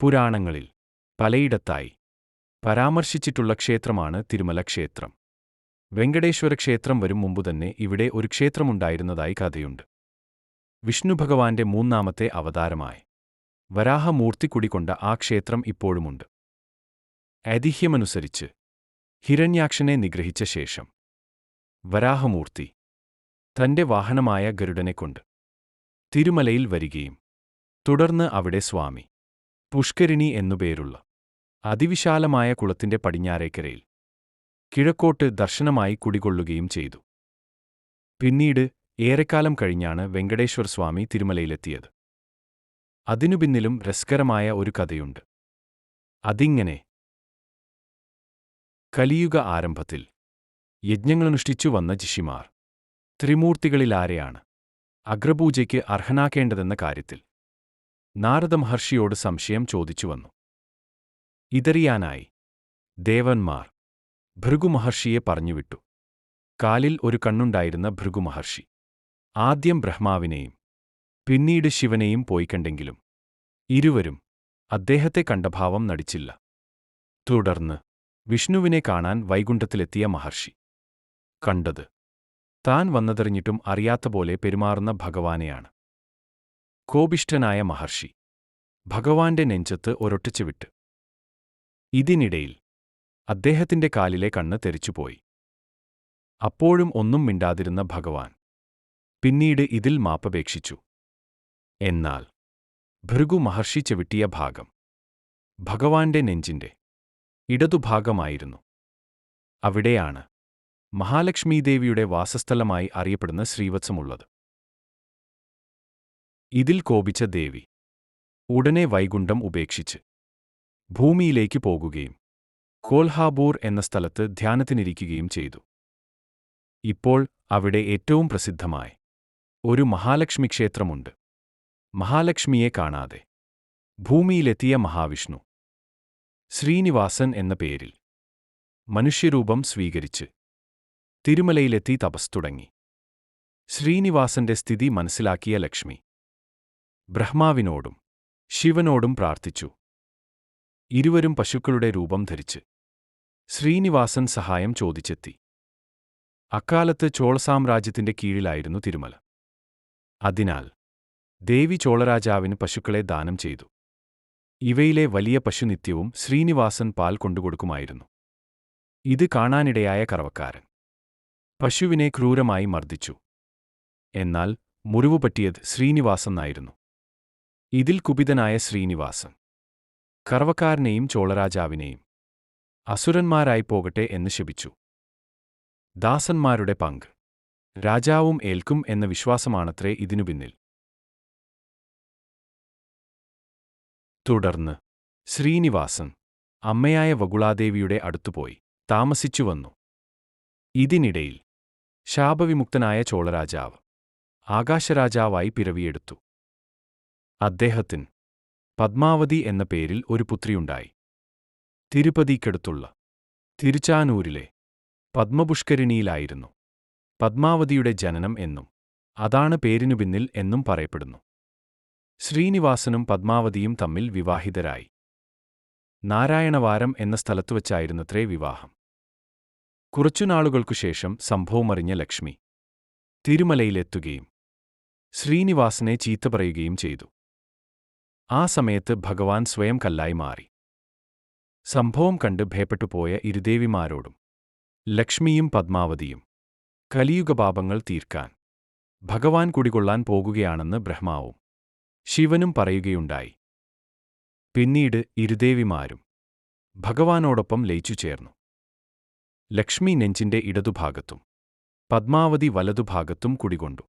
പുരാണങ്ങളിൽ പലയിടത്തായി പരാമർശിച്ചിട്ടുള്ള ക്ഷേത്രമാണ് തിരുമല ക്ഷേത്രം വെങ്കടേശ്വര ക്ഷേത്രം വരും മുമ്പുതന്നെ ഇവിടെ ഒരു ക്ഷേത്രമുണ്ടായിരുന്നതായി കഥയുണ്ട്. വിഷ്ണു ഭഗവാന്റെ മൂന്നാമത്തെ അവതാരമായി വരാഹമൂർത്തി കുടികൊണ്ട ആ ക്ഷേത്രം ഇപ്പോഴുമുണ്ട്. ഐതിഹ്യമനുസരിച്ച് ഹിരണ്യാക്ഷനെ നിഗ്രഹിച്ച ശേഷം വരാഹമൂർത്തി തന്റെ വാഹനമായ ഗരുഡനെക്കൊണ്ട് തിരുമലയിൽ വരികയും തുടർന്ന് അവിടെ സ്വാമി പുഷ്കരിണി എന്നുപേരുള്ള അതിവിശാലമായ കുളത്തിന്റെ പടിഞ്ഞാറേക്കരയിൽ കിഴക്കോട്ട് ദർശനമായി കുടികൊള്ളുകയും ചെയ്തു. പിന്നീട് ഏറെക്കാലം കഴിഞ്ഞാണ് വെങ്കടേശ്വർ സ്വാമി തിരുമലയിലെത്തിയത്. അതിനു പിന്നിലും രസകരമായ ഒരു കഥയുണ്ട്. അതിങ്ങനെ കലിയുഗ ആരംഭത്തിൽ യജ്ഞങ്ങളനുഷ്ഠിച്ചു വന്ന ജിഷിമാർ ത്രിമൂർത്തികളിലാരെയാണ് അഗ്രപൂജയ്ക്ക് അർഹനാക്കേണ്ടതെന്ന കാര്യത്തിൽ നാരദ മഹർഷിയോട് സംശയം ചോദിച്ചുവന്നു ഇതറിയാനായി. ദേവന്മാർ. ഭൃഗുമഹർഷിയെ പറഞ്ഞുവിട്ടു. കാലിൽ ഒരു കണ്ണുണ്ടായിരുന്ന ഭൃഗുമഹർഷി. ആദ്യം ബ്രഹ്മാവിനെയും പിന്നീട് ശിവനെയും പോയി കണ്ടെങ്കിലും ഇരുവരും അദ്ദേഹത്തെ കണ്ട ഭാവം നടിച്ചില്ല. തുടർന്ന് വിഷ്ണുവിനെ കാണാൻ വൈകുണ്ഠത്തിലെത്തിയ മഹർഷി. കണ്ടത്. താൻ വന്നതെറിഞ്ഞിട്ടും അറിയാത്ത പോലെ പെരുമാറുന്ന ഭഗവാനെയാണ്. കോപിഷ്ഠനായ മഹർഷി ഭഗവാന്റെ നെഞ്ചത്ത് ഒരൊട്ടിച്ചു വിട്ട്. ഇതിനിടയിൽ അദ്ദേഹത്തിന്റെ കാലിലെ കണ്ണ് തെറിച്ചുപോയി. അപ്പോഴും ഒന്നും മിണ്ടാതിരുന്ന ഭഗവാൻ പിന്നീട് ഇതിൽ മാപ്പപേക്ഷിച്ചു. എന്നാൽ ഭൃഗു മഹർഷി ചെവിട്ടിയ ഭാഗം ഭഗവാന്റെ നെഞ്ചിന്റെ ഇടതുഭാഗമായിരുന്നു. അവിടെയാണ് മഹാലക്ഷ്മീദേവിയുടെ വാസസ്ഥലമായി അറിയപ്പെടുന്ന ശ്രീവത്സമുള്ളത്. ഇതിൽ കോപിച്ച ദേവി ഉടനെ വൈകുണ്ഠം ഉപേക്ഷിച്ച് ഭൂമിയിലേക്ക് പോകുകയും കോൽഹാബൂർ എന്ന സ്ഥലത്ത് ധ്യാനത്തിനിരിക്കുകയും ചെയ്തു. ഇപ്പോൾ അവിടെ ഏറ്റവും പ്രസിദ്ധമായ ഒരു മഹാലക്ഷ്മി ക്ഷേത്രമുണ്ട് മഹാലക്ഷ്മിയെ കാണാതെ ഭൂമിയിലെത്തിയ മഹാവിഷ്ണു ശ്രീനിവാസൻ എന്ന പേരിൽ മനുഷ്യരൂപം സ്വീകരിച്ച് തിരുമലയിലെത്തി തപസ് തുടങ്ങി. ശ്രീനിവാസന്റെ സ്ഥിതി മനസ്സിലാക്കിയ ലക്ഷ്മി ബ്രഹ്മാവിനോടും ശിവനോടും പ്രാർത്ഥിച്ചു. ഇരുവരും പശുക്കളുടെ രൂപം ധരിച്ച് ശ്രീനിവാസൻ സഹായം ചോദിച്ചെത്തി. അക്കാലത്ത് ചോളസാമ്രാജ്യത്തിന്റെ കീഴിലായിരുന്നു തിരുമല. അതിനാൽ ദേവി ചോളരാജാവിന് പശുക്കളെ ദാനം ചെയ്തു. ഇവയിലെ വലിയ പശുനിത്യവും ശ്രീനിവാസൻ പാൽ കൊണ്ടുകൊടുക്കുമായിരുന്നു. ഇത് കാണാനിടയായ കറവക്കാരൻ. പശുവിനെ ക്രൂരമായി മർദ്ദിച്ചു. എന്നാൽ മുറിവുപറ്റിയത് ശ്രീനിവാസനായിരുന്നു ഇതിൽ കുപിതനായ ശ്രീനിവാസൻ. കറവക്കാരനെയും ചോളരാജാവിനെയും. അസുരന്മാരായി പോകട്ടെ എന്ന് ശപിച്ചു. ദാസന്മാരുടെ പങ്ക്. രാജാവും ഏൽക്കും എന്ന വിശ്വാസമാണത്രേ ഇതിനു പിന്നിൽ. തുടർന്ന് ശ്രീനിവാസൻ അമ്മയായ വകുളാദേവിയുടെ അടുത്തുപോയി താമസിച്ചു വന്നു. ഇതിനിടയിൽ ശാപവിമുക്തനായ ചോളരാജാവ് ആകാശരാജാവായി പിറവിയെടുത്തു. അദ്ദേഹത്തിന് പത്മാവതി എന്ന പേരിൽ ഒരു പുത്രിയുണ്ടായി. തിരുപ്പതിക്കടുത്തുള്ള തിരുച്ചാനൂരിലെ പത്മപുഷ്കരിണിയിലായിരുന്നു പത്മാവതിയുടെ ജനനം എന്നും അതാണ് പേരിനു പിന്നിൽ എന്നും പറയപ്പെടുന്നു. ശ്രീനിവാസനും പത്മാവതിയും തമ്മിൽ വിവാഹിതരായി. നാരായണവാരം എന്ന സ്ഥലത്തു സ്ഥലത്തുവച്ചായിരുന്നത്രേ വിവാഹം. കുറച്ചുനാളുകൾക്കുശേഷം സംഭവമറിഞ്ഞ ലക്ഷ്മി തിരുമലയിലെത്തുകയും ശ്രീനിവാസനെ ചീത്ത പറയുകയും ചെയ്തു. ആ സമയത്ത് ഭഗവാൻ സ്വയം കല്ലായി മാറി. സംഭവം കണ്ട് ഭയപ്പെട്ടുപോയ ഇരുദേവിമാരോടും ലക്ഷ്മിയും പത്മാവതിയും കലിയുഗപാപങ്ങൾ തീർക്കാൻ ഭഗവാൻ കുടികൊള്ളാൻ പോകുകയാണെന്ന് ബ്രഹ്മാവും ശിവനും പറയുകയുണ്ടായി. പിന്നീട് ഇരുദേവിമാരും ഭഗവാനോടൊപ്പം ലയിച്ചു ചേർന്നു. ലക്ഷ്മി നെഞ്ചിന്റെ ഇടതുഭാഗത്തും പത്മാവതി വലതുഭാഗത്തും കുടികൊണ്ടു.